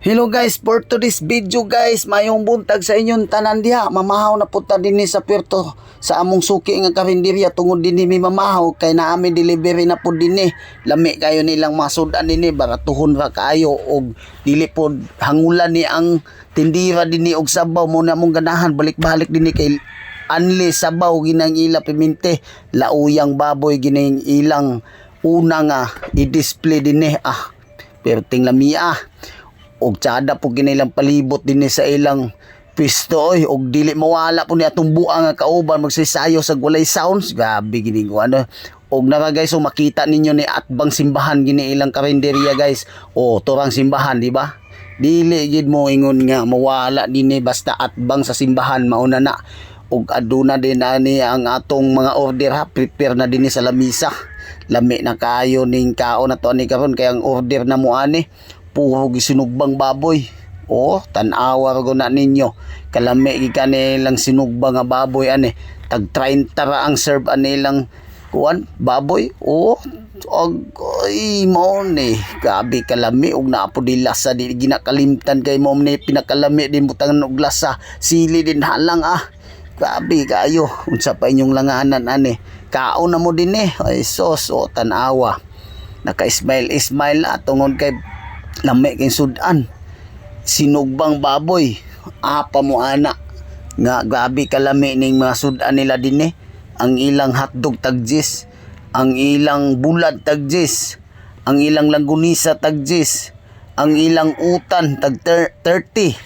Hello guys, for today's video guys, mayong buntag sa inyong tanan diha. Mamahaw na punta dinhi sa Puerto sa among suki nga karinderya. Tungod dinhi mi mamahaw kay naami delivery na pud dinhi. Lami kayo nilang masudan dinhi baratuhon ra kaayo og dili pod hangulan ni ang tindira dinhi og sabaw mo na mong ganahan. Balik-balik dinhi kay anli sabaw ginang ila pimente. Lauyang baboy ginang ilang una nga i-display dinhi. Ah perting lamia og tsada po ginilang palibot din sa ilang pisto oy. Og dili mawala po ni atong buang nga kauban magsisayo sa walay sounds. Gabi gini ko ano. Og nara guys so makita ninyo ni atbang simbahan gini ilang karinderya guys. O turang simbahan di ba? Dili gid mo ingon nga mawala dinhi basta atbang sa simbahan mauna na. Og aduna din ani ang atong mga order ha. Prepare na dinhi sa lamisa. Lami na kayo ning kaon na to ani karon. Kay ang order na mo ani puro gisinugbang baboy. Oh tan-awa ko na ninyo. Kalami kanilang sinugbang nga baboy ani tag 30 ra ang serve anilang kuan baboy. Oh og ay mo ni. Gabi kalami og naapo di lasa di ginakalimtan kay mo ni. Pinakalami din butangan og lasa. Sili din halang ah. Grabe kayo, unsa pa inyong langanan ani. Kaon na mo din eh, ay sos o tanawa. Naka-smile smile na tungod kay lami kay sudan. Sinugbang baboy, apa mo ana. Nga grabe kalami ning mga sudan nila din eh. Ang ilang hotdog tagjis, ang ilang bulad tagjis, ang ilang langgunisa tagjis, ang ilang utan tag ter- 30,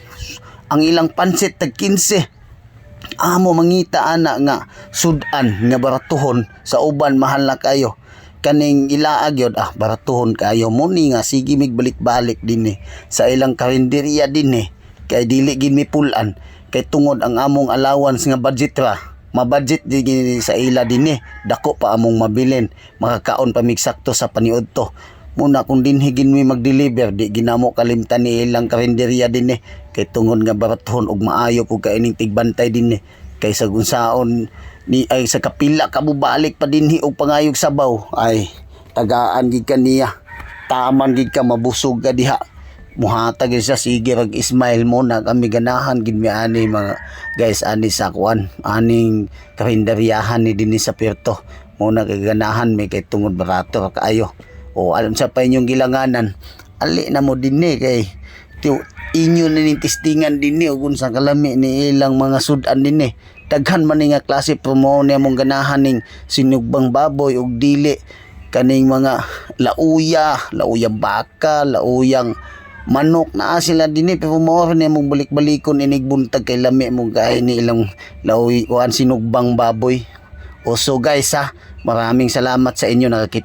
ang ilang pansit tag 15 amo mangita ana nga sudan nga baratuhon. Sa uban mahal na kayo kaning ilaag yun ah baratuhon kayo muni nga sige mig balik-balik din eh. Sa ilang karinderya din eh. Kay dili gid mi pulan kay tungod ang among allowance nga budget ra. Mabudget di gini sa ila din eh. Dako pa among mabilin. Makakaon pa mig sakto sa paniud to. Muna kung dinhi gin mi mag-deliver di ginamo kalimtan ni ilang karinderya din eh. Kay tungod nga barathon og maayo pug kaining tigbantay din eh kaysa gunsaon ni ay sa kapila ka mo balik pa dinhi og pangayog sabaw. Ay tagaan gid kaniya taman gid ka mabusog ka diha. Muhatag gid siya sige rag ismail mo na kami ganahan gid mi ani mga guys ani sa kuan aning karinderyahan ni dinhi sa Puerto mo na ganahan mi kay tungod barato ra kaayo o alam sa pa inyong gilanganan ali na mo din ni kay ti- inyo na ning testingan din ni kung sa kalami ni ilang mga sudan din ni daghan man ni nga klase promo ni among ganahan ning sinugbang baboy ug dili. Kaning mga lauya lauyang baka lauyang manok na sila din ni pero mo ni among balik-balikon inig buntag kay lami mo gay ni ilang lauy kuan sinugbang baboy. O so guys ha maraming salamat sa inyo. Nakakita